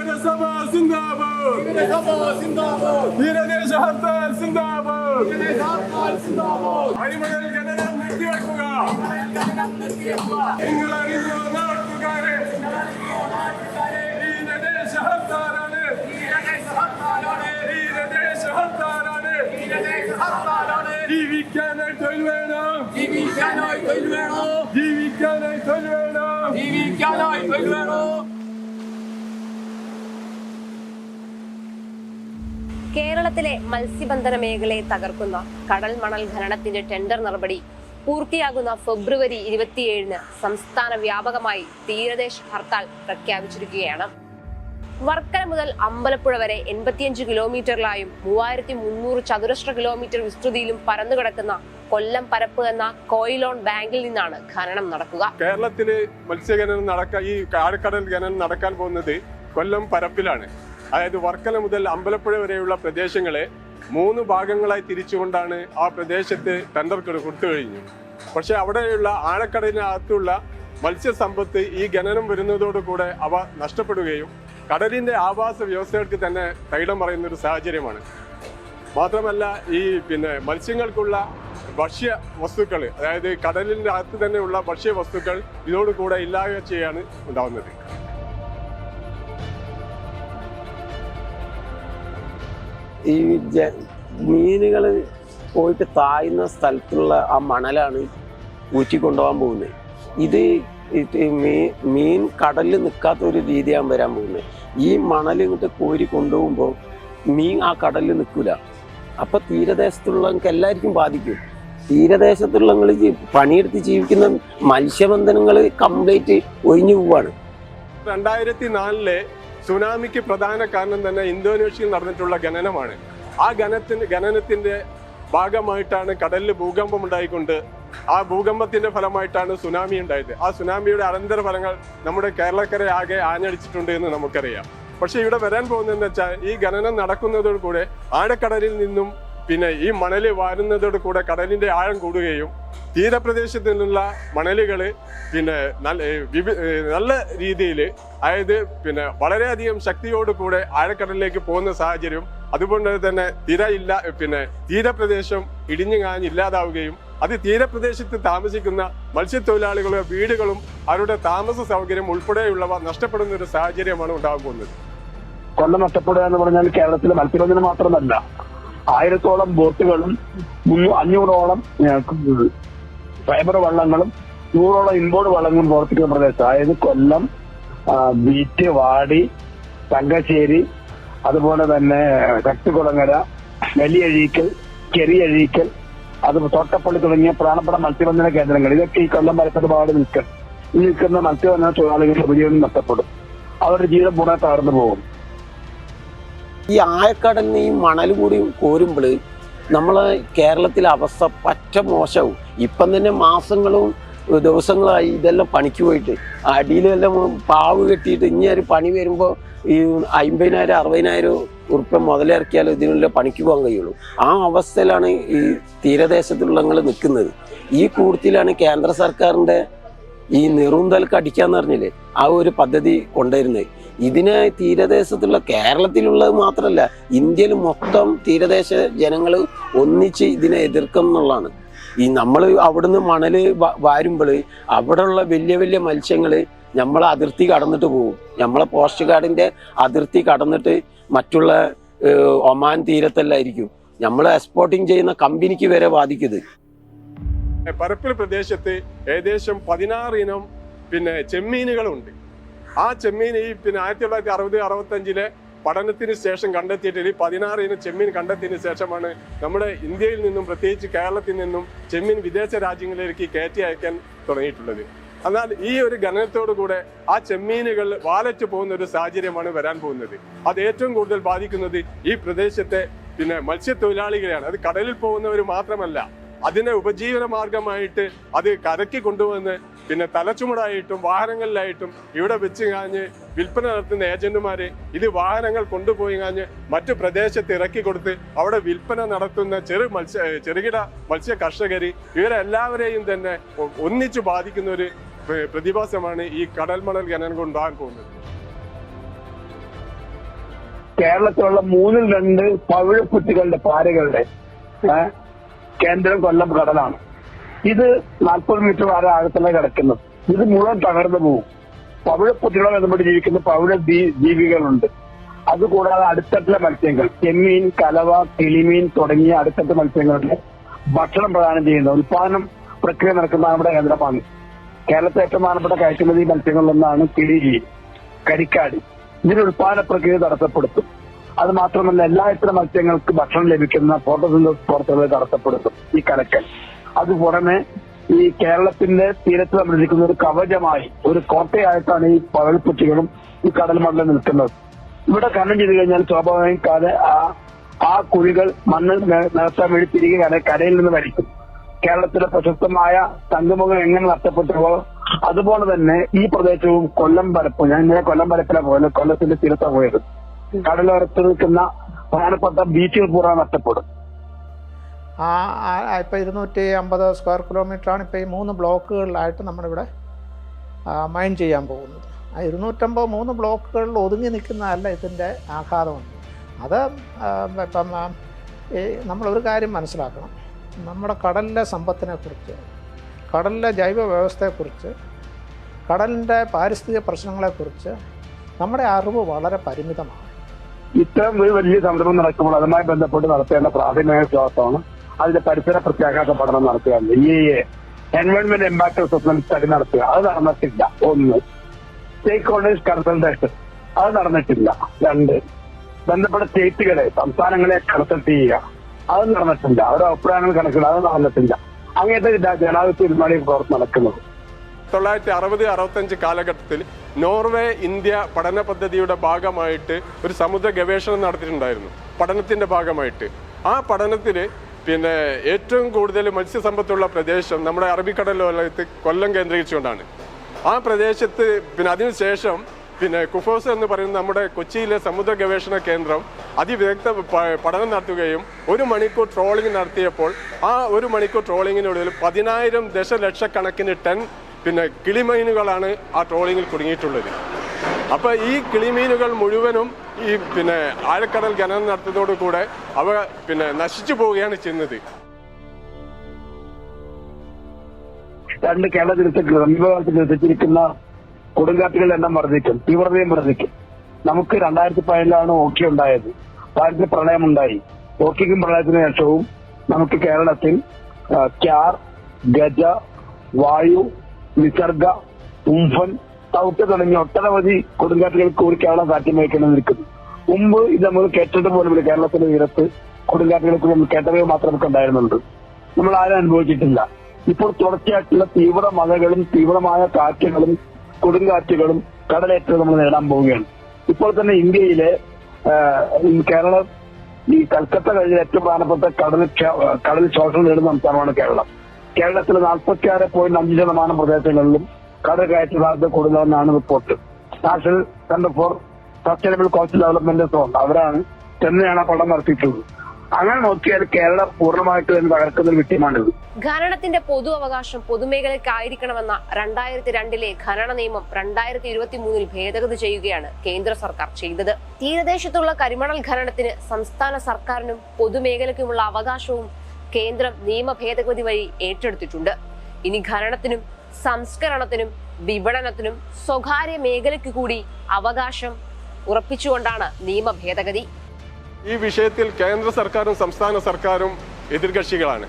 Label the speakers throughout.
Speaker 1: വിമതസഭ സിന്ദാബാദ് തീരദേശ ഹർത്താൽ സിന്ദാബാദ് അഴിമതി ഖനനം നിർത്തിവെക്കുക നിങ്ങൾ അറിയുന്ന നാട്ടുകാരെ തീരദേശ ഹർത്താലാണ് തീരദേശ ഹർത്താലാണ് ജീവിക്കാനായി തൊഴിൽ വേണം
Speaker 2: ജീവിക്കാനായി തൊഴിൽ വേണോ
Speaker 1: ജീവിക്കാനായി തൊഴിൽ വേണം
Speaker 2: ജീവിക്കാനായി തൊഴിൽ വേണോ
Speaker 3: കേരളത്തിലെ മത്സ്യബന്ധന മേഖലയെ തകർക്കുന്ന കടൽ മണൽ ഖനനത്തിന്റെ ടെൻഡർ നടപടി പൂർത്തിയാകുന്ന ഫെബ്രുവരി ഇരുപത്തിയേഴിന് സംസ്ഥാന വ്യാപകമായി തീരദേശ ഹർത്താൽ പ്രഖ്യാപിച്ചിരിക്കുകയാണ്. വർക്കല മുതൽ അമ്പലപ്പുഴ വരെ എൺപത്തിയഞ്ച് കിലോമീറ്ററിലായും മൂവായിരത്തി മുന്നൂറ് ചതുരശ്ര കിലോമീറ്റർ വിസ്തൃതിയിലും പരന്നു കിടക്കുന്ന കൊല്ലം പരപ്പ് എന്ന കോയിലോൺ ബാങ്കിൽ നിന്നാണ് ഖനനം നടക്കുക.
Speaker 1: കേരളത്തിൽ മത്സ്യഖനനം നടക്കാൻ ഈ ആഴക്കടൽ ഖനനം നടക്കാൻ പോകുന്നത് കൊല്ലം പരപ്പിലാണ്. അതായത് വർക്കല മുതൽ അമ്പലപ്പുഴ വരെയുള്ള പ്രദേശങ്ങളെ മൂന്ന് ഭാഗങ്ങളായി തിരിച്ചുകൊണ്ടാണ് ആ പ്രദേശത്ത് ടെൻഡർ കൊടുത്തു കഴിഞ്ഞു. പക്ഷെ അവിടെയുള്ള ആഴക്കടലിനകത്തുള്ള മത്സ്യസമ്പത്ത് ഈ ഖനനം വരുന്നതോടുകൂടെ അവ നഷ്ടപ്പെടുകയും കടലിന്റെ ആവാസ വ്യവസ്ഥകൾക്ക് തന്നെ തൈലം പറയുന്ന ഒരു സാഹചര്യമാണ്. മാത്രമല്ല ഈ പിന്നെ മത്സ്യങ്ങൾക്കുള്ള ഭക്ഷ്യ വസ്തുക്കൾ അതായത് കടലിന്റെ അകത്ത് തന്നെയുള്ള ഭക്ഷ്യ വസ്തുക്കൾ ഇതോടുകൂടെ ഇല്ലാതെ ചെയ്യാണ്
Speaker 4: ഈ മീനുകൾ പോയിട്ട് താഴ്ന്ന സ്ഥലത്തുള്ള ആ മണലാണ് ഊറ്റി കൊണ്ടുപോകാൻ പോകുന്നത്. ഇത് ഇത് മീ- മീൻ കടലിൽ നിൽക്കാത്ത ഒരു രീതിയാണ് വരാൻ പോകുന്നത്. ഈ മണൽ ഇങ്ങോട്ട് കോരി കൊണ്ടുപോകുമ്പോൾ മീൻ ആ കടലിൽ നിൽക്കില്ല അപ്പൊ തീരദേശത്തുള്ളവർക്ക് എല്ലാവർക്കും ബാധിക്കും. തീരദേശത്തുള്ളവങ്ങൾ പണിയെടുത്ത് ജീവിക്കുന്ന മത്സ്യബന്ധനങ്ങൾ കംപ്ലീറ്റ് ഒഴിഞ്ഞു പോവാണ്.
Speaker 1: രണ്ടായിരത്തി നാലിലെ സുനാമിക്ക് പ്രധാന കാരണം തന്നെ ഇന്തോനേഷ്യയിൽ നടന്നിട്ടുള്ള ഖനനമാണ്. ആ ഖനത്തിന് ഖനനത്തിന്റെ ഭാഗമായിട്ടാണ് കടലിൽ ഭൂകമ്പം ഉണ്ടായിക്കൊണ്ട് ആ ഭൂകമ്പത്തിന്റെ ഫലമായിട്ടാണ് സുനാമി ഉണ്ടായത്. ആ സുനാമിയുടെ അനന്തര ഫലങ്ങൾ നമ്മുടെ കേരളക്കര ആകെ ആഞ്ഞടിച്ചിട്ടുണ്ട് എന്ന് നമുക്കറിയാം. പക്ഷേ ഇവിടെ വരാൻ പോകുന്നതെന്ന് വെച്ചാൽ ഈ ഖനനം നടക്കുന്നതോടുകൂടെ ആഴക്കടലിൽ നിന്നും പിന്നെ ഈ മണൽ വാരുന്നതോട് കൂടെ കടലിന്റെ ആഴം കൂടുകയും തീരപ്രദേശത്ത് നിന്നുള്ള മണലുകൾ പിന്നെ നല്ല വിവി- നല്ല രീതിയിൽ അതായത് പിന്നെ വളരെയധികം ശക്തിയോട് കൂടെ ആഴക്കടലിലേക്ക് പോകുന്ന സാഹചര്യം അതുകൊണ്ട് തന്നെ തീര ഇല്ല പിന്നെ തീരപ്രദേശം ഇടിഞ്ഞു കാഞ്ഞ് ഇല്ലാതാവുകയും അത് തീരപ്രദേശത്ത് താമസിക്കുന്ന മത്സ്യത്തൊഴിലാളികളുടെ വീടുകളും അവരുടെ താമസ സൗകര്യം ഉൾപ്പെടെയുള്ളവ നഷ്ടപ്പെടുന്ന ഒരു സാഹചര്യമാണ് ഉണ്ടാകുന്നത്.
Speaker 5: കൊല്ലം നഷ്ടപ്പെടുക എന്ന് പറഞ്ഞാൽ കേരളത്തിലെ മത്സ്യബന്ധനം മാത്രമല്ല. ആയിരത്തോളം ബോട്ടുകളും അഞ്ഞൂറോളം ഫൈബർ വള്ളങ്ങളും നൂറോളം ഇൻബോർഡ് വള്ളങ്ങളും പ്രവർത്തിക്കുന്ന പ്രദേശം. അതായത് കൊല്ലം ബീറ്റ് വാടി തങ്കശ്ശേരി അതുപോലെ തന്നെ കട്ടുകുളങ്ങര വലിയഴീക്കൽ ചെറിയഴീക്കൽ അത് തോട്ടപ്പള്ളി തുടങ്ങിയ പ്രാണപ്പെട്ട മത്സ്യബന്ധന കേന്ദ്രങ്ങൾ. ഇതൊക്കെ ഈ കൊല്ലം മലപ്പുറം പാട് നിൽക്കും നിൽക്കുന്ന മത്സ്യബന്ധന തൊഴിലാളികളുടെ ഉപജീവനം നഷ്ടപ്പെടും. അവരുടെ ജീവിതം പൂർണ തകർന്നു പോകും.
Speaker 4: ഈ ആഴക്കടലിന് ഈ മണൽ കൂടി കോരുമ്പോൾ നമ്മളെ കേരളത്തിലെ അവസ്ഥ പറ്റ മോശവും. ഇപ്പം തന്നെ മാസങ്ങളും ദിവസങ്ങളായി ഇതെല്ലാം പണിക്ക് പോയിട്ട് അടിയിലെല്ലാം പാവ് കെട്ടിയിട്ട് ഇനി ഒരു പണി വരുമ്പോൾ ഈ അമ്പതിനായിരം അറുപതിനായിരം ഉറുപ്പ്യ മുതലിറക്കിയാലും ഇതിനുള്ള പണിക്ക് പോകാൻ കഴിയുള്ളൂ. ആ അവസ്ഥയിലാണ് ഈ തീരദേശത്തുള്ളങ്ങൾ നിൽക്കുന്നത്. ഈ കൂട്ടത്തിലാണ് കേന്ദ്ര സർക്കാരിന്റെ ഈ നെറുന്തൽക്ക് അടിക്കാന്ന് പറഞ്ഞില്ലേ ആ ഒരു പദ്ധതി കൊണ്ടുവരുന്നത്. ഇതിന് തീരദേശത്തുള്ള കേരളത്തിലുള്ളത് മാത്രമല്ല ഇന്ത്യയിൽ മൊത്തം തീരദേശ ജനങ്ങൾ ഒന്നിച്ച് ഇതിനെ എതിർക്കും എന്നുള്ളതാണ്. ഈ നമ്മൾ അവിടുന്ന് മണൽ വാരുമ്പോൾ അവിടെയുള്ള വലിയ വലിയ മത്സ്യങ്ങൾ നമ്മളെ അതിർത്തി കടന്നിട്ട് പോകും നമ്മളെ പോസ്റ്റ് ഗാർഡിന്റെ അതിർത്തി കടന്നിട്ട് മറ്റുള്ള ഒമാൻ തീരത്തെല്ലാം ആയിരിക്കും. നമ്മൾ എക്സ്പോർട്ടിങ് ചെയ്യുന്ന കമ്പനിക്ക് വരെ ബാധിക്കുന്നത്
Speaker 1: പരപ്പിൽ പ്രദേശത്ത് ഏകദേശം പതിനാറ് ഇനം പിന്നെ ചെമ്മീനുകളുണ്ട്. ആ ചെമ്മീൻ ഈ പിന്നെ ആയിരത്തി തൊള്ളായിരത്തി അറുപത് അറുപത്തഞ്ചിലെ പഠനത്തിന് ശേഷം കണ്ടെത്തിയിട്ട് ഈ പതിനാറ് ഇനം ചെമ്മീൻ കണ്ടെത്തിയതിനു ശേഷമാണ് നമ്മുടെ ഇന്ത്യയിൽ നിന്നും പ്രത്യേകിച്ച് കേരളത്തിൽ നിന്നും ചെമ്മീൻ വിദേശ രാജ്യങ്ങളിലേക്ക് കയറ്റി അയക്കാൻ തുടങ്ങിയിട്ടുള്ളത്. എന്നാൽ ഈ ഒരു ഖനനത്തോടു കൂടെ ആ ചെമ്മീനുകൾ വാലറ്റ് പോകുന്ന ഒരു സാഹചര്യമാണ് വരാൻ പോകുന്നത്. അത് ഏറ്റവും കൂടുതൽ ബാധിക്കുന്നത് ഈ പ്രദേശത്തെ പിന്നെ മത്സ്യത്തൊഴിലാളികളെയാണ്. അത് കടലിൽ പോകുന്നവർ മാത്രമല്ല അതിനെ ഉപജീവന മാർഗമായിട്ട് അത് കരക്കി കൊണ്ടുവന്ന് പിന്നെ തലച്ചുമടായിട്ടും വാഹനങ്ങളിലായിട്ടും ഇവിടെ വെച്ച് കാഞ്ഞ് വിൽപ്പന നടത്തുന്ന ഏജന്റുമാർ ഇത് വാഹനങ്ങൾ കൊണ്ടുപോയി കാഞ്ഞ് മറ്റു പ്രദേശത്ത് ഇറക്കി കൊടുത്ത് അവിടെ വിൽപ്പന നടത്തുന്ന ചെറു മത്സ്യ ചെറുകിട മത്സ്യ കർഷകർ ഇവരെല്ലാവരെയും തന്നെ ഒന്നിച്ചു ബാധിക്കുന്ന ഒരു പ്രതിഭാസമാണ് ഈ കടൽ മണൽ ഖനനം കൊണ്ടുപോകാൻ പോകുന്നത്.
Speaker 5: കേരളത്തിലുള്ള മൂന്നിൽ രണ്ട് പവിഴപ്പുറ്റുകളുടെ പാരകളുടെ കേന്ദ്രം കൊല്ലം കടലാണ്. ഇത് നാൽപ്പത് മീറ്റർ വരെ ആഴത്തിലാണ് കിടക്കുന്നത്. ഇത് മുഴുവൻ തകർന്നു പോകും. കുട്ടികളെ ബന്ധപ്പെട്ട് ജീവിക്കുന്ന പവിഴ ജീവികളുണ്ട്. അതുകൂടാതെ അടുത്തട്ടിലെ മത്സ്യങ്ങൾ ചെമ്മീൻ കലവ കിളിമീൻ തുടങ്ങിയ അടുത്തട്ട് മത്സ്യങ്ങളുടെ ഭക്ഷണം പ്രദാനം ചെയ്യുന്ന ഉൽപാദനം പ്രക്രിയ നടക്കുന്ന നമ്മുടെ കേന്ദ്രമാണ്. കേരളത്തെ ഏറ്റവും പ്രധാനപ്പെട്ട കയറ്റുമതി മത്സ്യങ്ങളിലൊന്നാണ് കിളിരി കരിക്കാടി. ഇതിന്റെ ഉൽപാദന പ്രക്രിയ തടസ്സപ്പെടുത്തും. അത് മാത്രമല്ല എല്ലാത്തരം മത്സ്യങ്ങൾക്ക് ഭക്ഷണം ലഭിക്കുന്ന ഫോട്ടോസിന്തസിസ് പ്രവർത്തനങ്ങൾ തടസ്സപ്പെടുത്തും ഈ കണക്കൽ അത് പുറമെ ഈ കേരളത്തിന്റെ തീരത്ത് സംരക്ഷിക്കുന്ന ഒരു കവചമായി ഒരു കോട്ടയായിട്ടാണ് ഈ പകൽപ്പുറ്റികളും ഈ കടൽ മണ്ണിൽ നിൽക്കുന്നത്. ഇവിടെ ഖനനം ചെയ്ത് കഴിഞ്ഞാൽ സ്വാഭാവികം കാല ആ ആ കുഴികൾ മണ്ണ് നികത്താൻ വേണ്ടി തിരികെ കര- കരയിൽ നിന്ന് വലിക്കും. കേരളത്തിലെ പ്രശസ്തമായ തങ്കമുഖം എങ്ങനെ നഷ്ടപ്പെട്ടുവോ അതുപോലെ തന്നെ ഈ പ്രദേശവും കൊല്ലം പരപ്പ് ഞാൻ ഇങ്ങനെ കൊല്ലം പരപ്പിലാണ് പോയത് കൊല്ലത്തിന്റെ തീരത്താണ് പോയത്. കടലോരത്ത് നിൽക്കുന്ന പ്രധാനപ്പെട്ട ബീച്ചുകൾ പൂർണ നഷ്ടപ്പെടും.
Speaker 6: ആ ഇപ്പം ഇരുന്നൂറ്റി അമ്പത് സ്ക്വയർ കിലോമീറ്ററാണ് ഇപ്പോൾ ഈ മൂന്ന് ബ്ലോക്കുകളിലായിട്ട് നമ്മളിവിടെ മൈൻ ചെയ്യാൻ പോകുന്നത്. ആ ഇരുന്നൂറ്റമ്പത് മൂന്ന് ബ്ലോക്കുകളിൽ ഒതുങ്ങി നിൽക്കുന്നതല്ല ഇതിന്റെ ആഘാതമുണ്ട്. അത് ഇപ്പം ഈ നമ്മളൊരു കാര്യം മനസ്സിലാക്കണം. നമ്മുടെ കടലിലെ സമ്പത്തിനെക്കുറിച്ച് കടലിലെ ജൈവ വ്യവസ്ഥയെക്കുറിച്ച് കടലിന്റെ പാരിസ്ഥിതിക പ്രശ്നങ്ങളെക്കുറിച്ച് നമ്മുടെ അറിവ് വളരെ പരിമിതമാണ്.
Speaker 5: ഇത്തരം ഒരു വലിയ സംരംഭം നടക്കുമ്പോൾ അതുമായി ബന്ധപ്പെട്ട് നടത്തേണ്ട പ്രാഥമിക വിശ്വാസമാണ് അതിന്റെ പരിസര പ്രത്യാഘാത പഠനം നടത്തുക ഈ എൻവയോൺമെന്റ് ഇമ്പാക്ട് അസസ്മെന്റ് സ്റ്റഡി നടത്തുക. അത് നടന്നിട്ടില്ല. ഒന്ന് സ്റ്റേക്ക് ഹോൾഡേഴ്സ് കൺസൾട്ടേഷൻ അത് നടന്നിട്ടില്ല. രണ്ട് ബന്ധപ്പെട്ട സ്റ്റേറ്റുകളെ സംസ്ഥാനങ്ങളെ കൺസൾട്ട് ചെയ്യുക. അത് നടന്നിട്ടില്ല. അവരുടെ അഭിപ്രായങ്ങൾ കണക്കിടുക അത് നടന്നിട്ടില്ല. അങ്ങനത്തെ ജനാധിപത്യ പിന്മാറി പ്രവർത്തനം നടക്കുന്നത്.
Speaker 1: തൊള്ളായിരത്തി അറുപത് അറുപത്തഞ്ച് കാലഘട്ടത്തിൽ നോർവേ ഇന്ത്യ പഠന പദ്ധതിയുടെ ഭാഗമായിട്ട് ഒരു സമുദ്ര ഗവേഷണം നടത്തിയിട്ടുണ്ടായിരുന്നു പഠനത്തിന്റെ ഭാഗമായിട്ട്. ആ പഠനത്തിൽ പിന്നെ ഏറ്റവും കൂടുതൽ മത്സ്യസമ്പത്തുള്ള പ്രദേശം നമ്മുടെ അറബിക്കടൽ വലയത്ത് കൊല്ലം കേന്ദ്രീകരിച്ചുകൊണ്ടാണ്. ആ പ്രദേശത്ത് പിന്നെ അതിനുശേഷം പിന്നെ കുഫോസ് എന്ന് പറയുന്ന നമ്മുടെ കൊച്ചിയിലെ സമുദ്ര ഗവേഷണ കേന്ദ്രം അതിവിദഗ്ധ പഠനം നടത്തുകയും ഒരു മണിക്കൂർ ട്രോളിംഗ് നടത്തിയപ്പോൾ ആ ഒരു മണിക്കൂർ ട്രോളിങ്ങിനുള്ളിൽ പതിനായിരം ദശലക്ഷക്കണക്കിന് ടൺ പിന്നെ കിളിമീനുകളാണ് ആ ട്രോളിങ്ങിൽ കുടുങ്ങിയിട്ടുള്ളത്. അപ്പോൾ ഈ കിളിമീനുകൾ മുഴുവനും ഈ പിന്നെ ആഴക്കടൽ ഖനനം നടത്തുന്നതോടുകൂടെ അവ പിന്നെ നശിച്ചു പോവുകയാണ് ചെയ്യുന്നത്.
Speaker 5: രണ്ട് കേരള തീരത്ത് സമീപകാലത്ത് നിരസിച്ചിരിക്കുന്ന കൊടുങ്കാറ്റുകളുടെ എണ്ണം വർദ്ധിക്കും തീവ്രതയും വർദ്ധിക്കും. നമുക്ക് രണ്ടായിരത്തി പതിനാലാണ് ഓക്കി ഉണ്ടായത്. ഭാരതത്തിൽ പ്രളയമുണ്ടായി ഓക്കിക്കും പ്രളയത്തിന് ശേഷവും നമുക്ക് കേരളത്തിൽ ക്യാർ ഗജ വായു നിസർഗ ഉംഫൻ തൗട്ട് തുടങ്ങിയ ഒട്ടനവധി കൊടുങ്കാറ്റുകൾ കൂടി കേരളം സാധ്യം വഹിക്കണം നിൽക്കുന്നു മുമ്പ് ഇത് നമ്മൾ കേട്ടിട്ട് പോലുമില്ല കേരളത്തിന്റെ തീരത്ത് കൊടുങ്കാറ്റുകളെ കുറിച്ച് നമ്മൾ കേട്ടറിവ് മാത്രം നമുക്ക് ഉണ്ടായിരുന്നുണ്ട്. നമ്മൾ ആരും അനുഭവിച്ചിട്ടില്ല. ഇപ്പോൾ തുടർച്ചയായിട്ടുള്ള തീവ്ര മഴകളും തീവ്രമായ കാറ്റുകളും കൊടുങ്കാറ്റുകളും കടലേറ്റവും നമ്മൾ നേടാൻ പോവുകയാണ്. ഇപ്പോൾ തന്നെ ഇന്ത്യയിലെ കേരളം ഈ കൽക്കത്ത കഴിഞ്ഞ ഏറ്റവും പ്രധാനപ്പെട്ട കടൽ കടൽ ശോഷണം നേടുന്ന സംസ്ഥാനമാണ് കേരളം. കേരളത്തിൽ നാൽപ്പത്തി ആറ് പോയിന്റ് അഞ്ച് ശതമാനം പ്രദേശങ്ങളിലും കടൽ കയറ്റ സാധ്യത കൂടുതലെന്നാണ് report. National centre for sustainable coast development zone അവരാണ് ചെന്നൈയാണ് പഠനം നടത്തിയിട്ടുള്ളത്. അങ്ങനെ നോക്കിയാൽ കേരളം പൂർണമായിട്ട് തന്നെ തകർക്കുന്ന വിഷയമാണിത്.
Speaker 3: ഖനനത്തിന്റെ പൊതു അവകാശം പൊതുമേഖലയ്ക്കായിരിക്കണമെന്ന രണ്ടായിരത്തി രണ്ടിലെ ഖനന നിയമം രണ്ടായിരത്തി ഇരുപത്തി മൂന്നിൽ ഭേദഗതി ചെയ്യുകയാണ് കേന്ദ്ര സർക്കാർ ചെയ്തത്. തീരദേശത്തുള്ള കരിമണൽ ഖനനത്തിന് സംസ്ഥാന സർക്കാരിനും പൊതുമേഖലയ്ക്കുമുള്ള അവകാശവും കേന്ദ്രം നിയമ ഭേദഗതി വഴി ഏറ്റെടുത്തിട്ടുണ്ട്. ഇനി ഖനനത്തിനും സംസ്കരണത്തിനും വിപണനത്തിനും സ്വകാര്യ മേഖലയ്ക്ക് കൂടി അവകാശം ഉറപ്പിച്ചുകൊണ്ടാണ് നിയമ ഭേദഗതി.
Speaker 1: ഈ വിഷയത്തിൽ കേന്ദ്ര സർക്കാരും സംസ്ഥാന സർക്കാരും എതിർകക്ഷികളാണ്.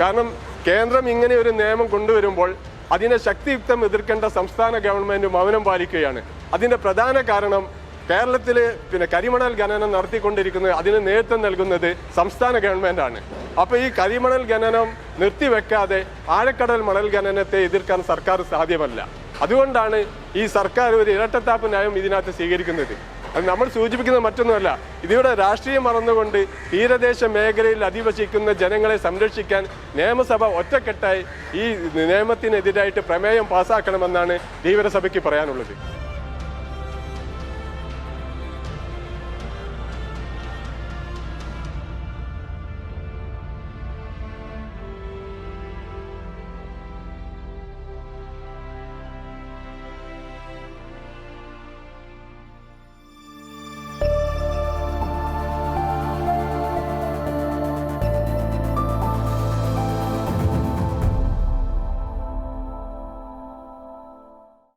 Speaker 1: കാരണം കേന്ദ്രം ഇങ്ങനെ ഒരു നിയമം കൊണ്ടുവരുമ്പോൾ അതിനെ ശക്തിയുക്തം എതിർക്കേണ്ട സംസ്ഥാന ഗവൺമെന്റ് മൗനം പാലിക്കുകയാണ്. അതിന്റെ പ്രധാന കാരണം കേരളത്തിൽ പിന്നെ കരിമണൽ ഖനനം നടത്തിക്കൊണ്ടിരിക്കുന്നത് അതിന് നേതൃത്വം നൽകുന്നത് സംസ്ഥാന ഗവൺമെന്റാണ് അപ്പോൾ ഈ കരിമണൽ ഖനനം നിർത്തിവെക്കാതെ ആഴക്കടൽ മണൽ ഖനനത്തെ എതിർക്കാൻ സർക്കാർ സാധ്യമല്ല. അതുകൊണ്ടാണ് ഈ സർക്കാർ ഒരു ഇരട്ടത്താപ്പ് നയം ഇതിനകത്ത് സ്വീകരിക്കുന്നത്. അത് നമ്മൾ സൂചിപ്പിക്കുന്നത് മറ്റൊന്നുമല്ല. ഇതിവിടെ രാഷ്ട്രീയം മറന്നുകൊണ്ട് തീരദേശ മേഖലയിൽ അധിവസിക്കുന്ന ജനങ്ങളെ സംരക്ഷിക്കാൻ നിയമസഭ ഒറ്റക്കെട്ടായി ഈ നിയമത്തിനെതിരായിട്ട് പ്രമേയം പാസ്സാക്കണമെന്നാണ് ധീവരസഭയ്ക്ക് പറയാനുള്ളത്.